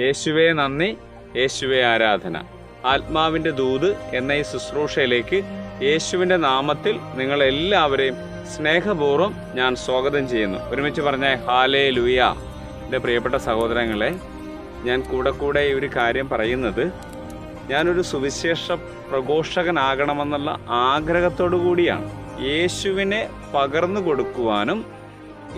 യേശുവേ നന്ദി. യേശുവേ ആരാധന. ആത്മാവിന്റെ ദൂത് എന്ന ഈ ശുശ്രൂഷയിലേക്ക് യേശുവിന്റെ നാമത്തിൽ നിങ്ങളെല്ലാവരെയും സ്നേഹപൂർവം ഞാൻ സ്വാഗതം ചെയ്യുന്നു. ഒരുമിച്ച് പറഞ്ഞ ഹാലേ ലുയ എന്റെ പ്രിയപ്പെട്ട സഹോദരങ്ങളെ ഞാൻ കൂടെ കൂടെ ഈ ഒരു കാര്യം പറയുന്നത് ഞാനൊരു സുവിശേഷ പ്രഘോഷകനാകണമെന്നുള്ള ആഗ്രഹത്തോടു കൂടിയാണ് യേശുവിനെ പകർന്നു കൊടുക്കുവാനും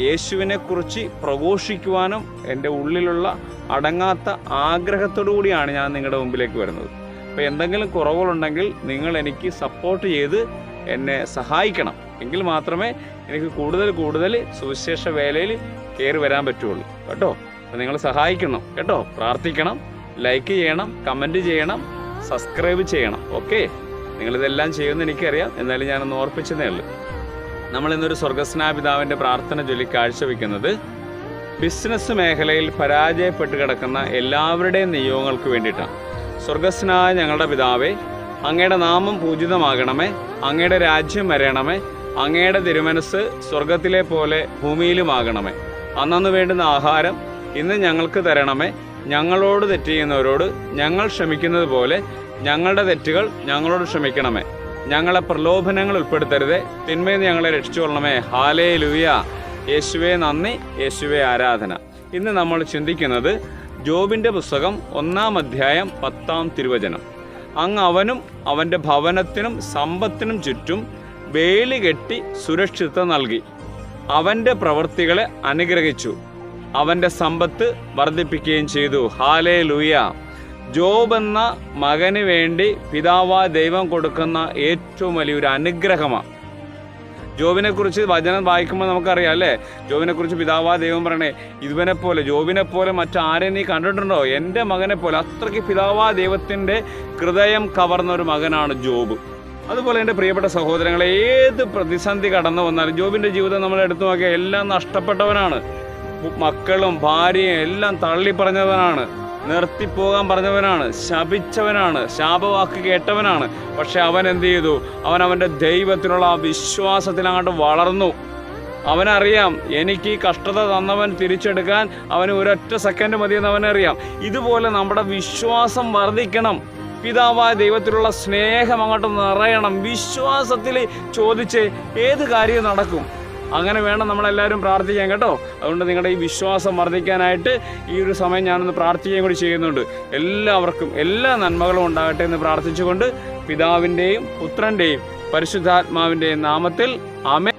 യേശുവിനെ കുറിച്ച് പ്രഘോഷിക്കുവാനും എന്റെ ഉള്ളിലുള്ള അടങ്ങാത്ത ആഗ്രഹത്തോടു കൂടിയാണ് ഞാൻ നിങ്ങളുടെ മുമ്പിലേക്ക് വരുന്നത്. അപ്പോൾ എന്തെങ്കിലും കുറവുകളുണ്ടെങ്കിൽ നിങ്ങൾ എനിക്ക് സപ്പോർട്ട് ചെയ്ത് എന്നെ സഹായിക്കണം. എങ്കിൽ മാത്രമേ എനിക്ക് കൂടുതൽ കൂടുതൽ സുവിശേഷ വേലയിൽ കയറി വരാൻ പറ്റുള്ളൂ. കേട്ടോ? അപ്പോൾ നിങ്ങൾ സഹായിക്കണം. കേട്ടോ? പ്രാർത്ഥിക്കണം ലൈക്ക് ചെയ്യണം കമന്റ് ചെയ്യണം സബ്സ്ക്രൈബ് ചെയ്യണം. ഓക്കെ നിങ്ങളിതെല്ലാം ചെയ്യുമെന്ന് എനിക്കറിയാം. എന്നാലും ഞാനൊന്ന് ഓർപ്പിച്ചതേ ഉള്ളൂ. നമ്മൾ ഇന്നൊരു സ്വർഗസ്നാപിതാവിന്റെ പ്രാർത്ഥന ചൊല്ലി കാഴ്ചവെക്കുന്നത് ബിസിനസ് മേഖലയിൽ പരാജയപ്പെട്ട് കിടക്കുന്ന എല്ലാവരുടെയും നിയോഗങ്ങൾക്ക് വേണ്ടിയിട്ടാണ്. സ്വർഗസ്നായ ഞങ്ങളുടെ പിതാവേ അങ്ങയുടെ നാമം പൂജിതമാകണമേ അങ്ങയുടെ രാജ്യം വരണമേ അങ്ങയുടെ തിരുമനസ് സ്വർഗത്തിലെ പോലെ ഭൂമിയിലുമാകണമേ. അന്നു വേണ്ടുന്ന ആഹാരം ഇന്ന് ഞങ്ങൾക്ക് തരണമേ ഞങ്ങളോട് തെറ്റ് ചെയ്യുന്നവരോട് ഞങ്ങൾ ക്ഷമിക്കുന്നത് പോലെ ഞങ്ങളുടെ തെറ്റുകൾ ഞങ്ങളോട് ക്ഷമിക്കണമേ. ഞങ്ങളെ പ്രലോഭനങ്ങൾ ഉൾപ്പെടുത്തരുത്. തിന്മയിൽ ഞങ്ങളെ രക്ഷിച്ചുകൊള്ളണമേ. ഹാലേ ലുയ യേശുവേ നന്ദി. യേശുവേ ആരാധന. ഇന്ന് നമ്മൾ ചിന്തിക്കുന്നത് ജോബിന്റെ പുസ്തകം ഒന്നാം അധ്യായം പത്താം തിരുവചനം. അങ്ങ് അവനും അവന്റെ ഭവനത്തിനും സമ്പത്തിനും ചുറ്റും വേലി കെട്ടി സുരക്ഷിതത്വം നൽകി. അവന്റെ പ്രവൃത്തികളെ അനുഗ്രഹിച്ചു. അവന്റെ സമ്പത്ത് വർദ്ധിപ്പിക്കുകയും ചെയ്തു. ഹാലേ ലൂയ ജോബ് എന്ന മകന് വേണ്ടി പിതാവാ ദൈവം കൊടുക്കുന്ന ഏറ്റവും വലിയൊരു അനുഗ്രഹമാണ് ജോബിനെ കുറിച്ച് വചനം വായിക്കുമ്പോൾ നമുക്കറിയാം അല്ലേ? ജോബിനെ കുറിച്ച് പിതാവാ ദൈവം പറയണേ ഇവനെ പോലെ ജോബിനെ പോലെ മറ്റാരെ നീ കണ്ടിട്ടുണ്ടോ? എന്റെ മകനെ പോലെ അത്രയ്ക്ക് പിതാവാ ദൈവത്തിന്റെ ഹൃദയം കവർന്ന ഒരു മകനാണ് ജോബ്. അതുപോലെ എന്റെ പ്രിയപ്പെട്ട സഹോദരങ്ങളെ ഏത് പ്രതിസന്ധി കടന്നു വന്നാലും ജോബിന്റെ ജീവിതം നമ്മൾ എടുത്തു നോക്കിയാൽ എല്ലാം നഷ്ടപ്പെട്ടവനാണ്. മക്കളും ഭാര്യയും എല്ലാം തള്ളി പറഞ്ഞവനാണ് നിർത്തിപ്പോകാൻ പറഞ്ഞവനാണ് ശപിച്ചവനാണ് ശാപവാക്ക് കേട്ടവനാണ്. പക്ഷെ അവൻ എന്ത് ചെയ്തു? അവൻ അവന്റെ ദൈവത്തിനുള്ള ആ വിശ്വാസത്തിനങ്ങോട്ട് വളർന്നു. അവനറിയാം എനിക്ക് ഈ കഷ്ടത തന്നവൻ തിരിച്ചെടുക്കാൻ അവന് ഒരൊറ്റ സെക്കൻഡ് മതിയെന്ന് അവനറിയാം. ഇതുപോലെ നമ്മുടെ വിശ്വാസം വർദ്ധിക്കണം. പിതാവായ ദൈവത്തിലുള്ള സ്നേഹം അങ്ങോട്ട് നിറയണം. വിശ്വാസത്തിൽ ചോദിച്ച് ഏത് കാര്യവും നടക്കും? അങ്ങനെ വേണം നമ്മളെല്ലാവരും പ്രാർത്ഥിക്കാൻ കേട്ടോ. അതുകൊണ്ട് നിങ്ങളുടെ ഈ വിശ്വാസം വർദ്ധിക്കാനായിട്ട് ഈ ഒരു സമയം ഞാനൊന്ന് പ്രാർത്ഥിക്കുകയും കൂടി ചെയ്യുന്നുണ്ട്. എല്ലാവർക്കും എല്ലാ നന്മകളും ഉണ്ടാകട്ടെ എന്ന് പ്രാർത്ഥിച്ചുകൊണ്ട് പിതാവിന്റെയും പുത്രന്റെയും പരിശുദ്ധാത്മാവിന്റെയും നാമത്തിൽ ആമേ